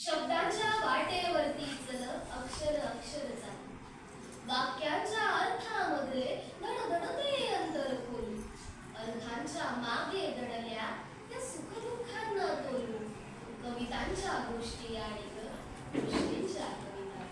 शब्दांच्या वाटेवरती चल अक्षर अक्षर चाल. वाक्यांच्या अर्थामधले धडधडते अंतर खोल अर्थांच्या मागे दडल्या त्या सुखदुःखांना तोलू. कवितांच्या गोष्टी आणि गोष्टींच्या कविता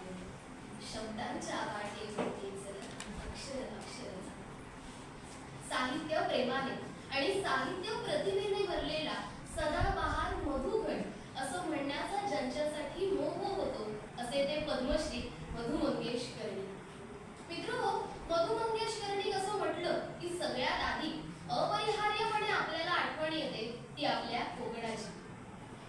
शब्दांच्या वाटे चल अक्षर अक्षर चाल साहित्य प्रेमाने आणि साहित्य प्रतिभेने भरलेला सदाबहार मधुगण असं म्हणण्याचा ज्यांच्यासाठी मोह होतो असे ते पद्मश्री मधु मंगेश कर्णिक मित्र मधु मंगेश कर्णिक असं म्हटलं की सगळ्यात आधी अपरिहार्यपणे आपल्याला आठवण येते ती आपल्या कोकणाची.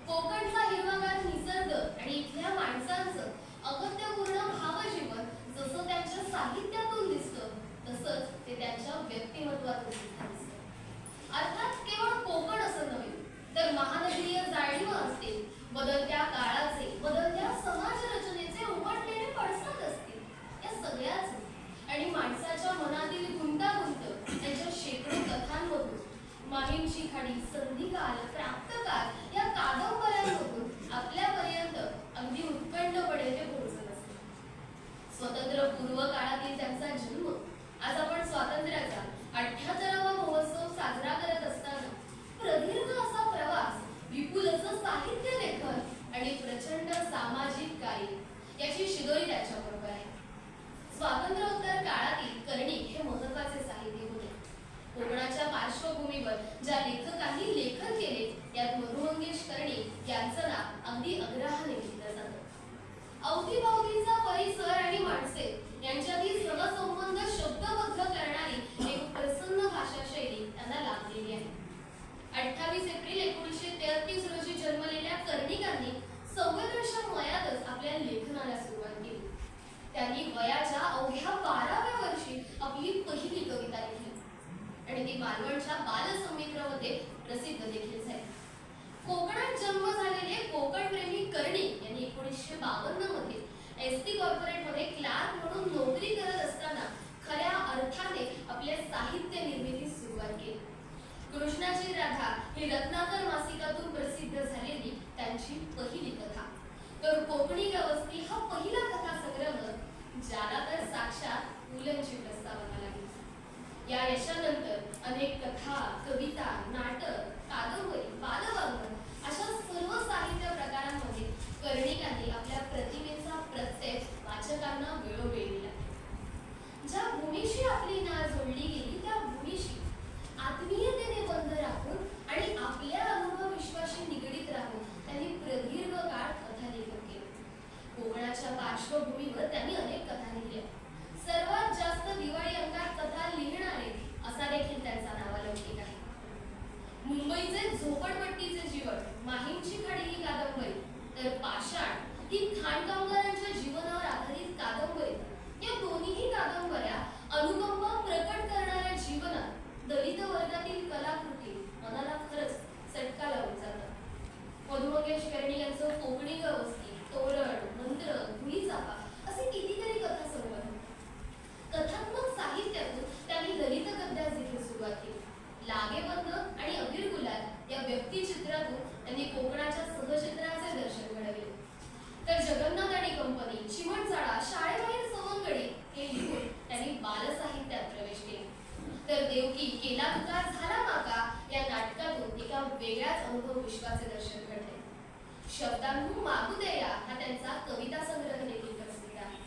कोकणचा हिरवागार निसर्ग आणि इथल्या माणसांचं अगत्यपूर्ण भावजीवन जसं त्यांच्या साहित्यातून दिसतं तसंच ते त्यांच्या व्यक्तिमत्वातून सुद्धा दिसतं. अर्थात केवळ कोकण असं नव्हे तर महानगरीय जाणीव असतील बदलत्या काळाचे बदलत्या समाज रचनेचे उमटलेले पडसाद असतील या सगळ्याच. आणि माणसाच्या मनातील गुंतागुंत त्यांच्या शेकडो कथांमधून माहीमची खाडी याची शिदोरी त्याच्याबरोबर आहे. स्वातंत्र्योत्तर काळातील कर्णिक हे महत्त्वाचे साहित्य होते. कोकणाच्या पार्श्वभूमीवर ज्या लेखकांनी लेखन केले त्यात मधु मंगेश कर्णिक यांचं नाव अगदी अग्रहाने घेतलं जातं. अवतीभवतीचा त्यांनी वयाच्या अवघ्या बाराव्या वर्षी आपली पहिली कविता लिहिली. आणि ती मालवणच्या बालसमित्रमध्ये प्रसिद्ध देखील झाली. कोकणात जन्म झालेले कोकण प्रेमी कर्णिक यांनी एकोणीसशे बावन्नमध्ये एस टी कॉर्पोरेटमध्ये क्लार्क म्हणून नोकरी करत असताना खऱ्या अर्थाने आपल्या साहित्य निर्मितीस सुरुवात केली. कृष्णाची राधा ही रत्नाकर मासिकातून प्रसिद्ध झालेली त्यांची पहिली कथा. तर कोकणी गवस्ती हा पहिला कथा साक्षात मुलांची प्रस्तावना लागली. या यशानंतर अनेक कथा कविता नाटक कादंबरी बालवाङ्मय अशा सर्व साहित्य प्रकारांमध्ये कर्णिकांनी आपल्या प्रतिमेचा प्रत्यय वाचकांना वेळोवेळी दिला ज्या भूमीशी आपली नाळ जोडली गेली त्या भूमीशी आत्मीयतेने बंद राहून आणि आपल्या अनुभव विश्वाशी निगडीत राहून त्यांनी प्रदीर्घ काळ कथा लेखन केले कोकणाच्या पार्श्वभूमीवर त्यांनी अनेक कथा लिहिल्या सर्वात जास्त दिवाळी अंकात कथा लिहिणारे असा देखील त्यांचा नावालौकिक आहे मुंबईचे झोपडपट्टीचे जीवन माहीमची खाडी ही कादंबरी तर पाषाण ही खाण कामगारांच्या जीवनावर आधारित कादंबरी या दोन्हीही कादंबऱ्या अनुकंपा प्रकट करणाऱ्या जीवनात दलित वर्गातील कलाकृती मनाला खरंच चटका लावून जातात मधु मंगेश कर्णी यांचं कोकणी गवस्ती तोरण मंत्र धुळी चापा असे कितीतरी कथा संग्रह कथात्मक साहित्यातून त्यांनी ललित गद्यास देखील सुरुवात केली लागेबंद आणि अबीर गुलाल या व्यक्तिचित्रातून त्यांनी कोकणाच्या सहचित्राचे दर्शन घडविले तर जगन्नाथ आणि कंपनी चिमणचाळा शाळेबाहेर सवंगडी हे लिहून त्यांनी बालसाहित्यात प्रवेश केला तर देवकी केला तुका झाला माका या नाटकातून एका वेगळ्याच अनुभव विश्वाचे दर्शन घडले. शब्दांहून मागू देया हा त्यांचा कविता संग्रह देखील प्रसिद्ध आहे.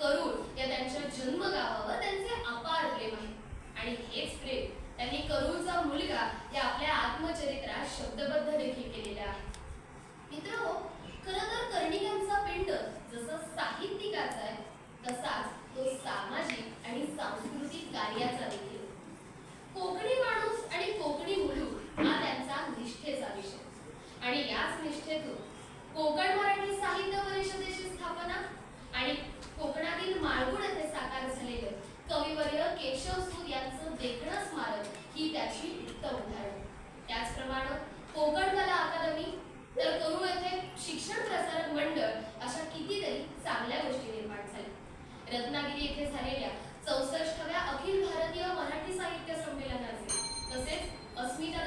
करुण या त्यांच्या जन्मगावावर त्यांचे अपार प्रेम आहे. आणि हेच प्रेम त्यांनी करुणचा मुलगा या आपल्या आत्मचरित्रात शब्दबद्ध देखील केलेले आहे मित्र खर तर कर्णिकांचा पिंड जसं साहित्यिकाचा आहे तसाच तो सामाजिक आणि सांस्कृतिक कार्याचा देखील कोकणी माणूस आणि कोकणी मुलूक हा त्यांचा निष्ठेचा विषय आणि याच निष्ठेतून कोकण मराठी साहित्य परिषदेची आणि कोकणातील माळगुड येथे साकार झालेलं कविवर्य केशव सूद यांचं देखणं स्मारक ही त्याची उत्तम उदाहरण. त्याचप्रमाणे कोकण कला अकादमी तर करू येथे शिक्षण प्रसारक मंडळ अशा कितीतरी चांगल्या गोष्टी निर्माण झाल्या. रत्नागिरी येथे झालेल्या चौसष्टव्या अखिल भारतीय मराठी साहित्य संमेलनाचे तसेच अस्मिता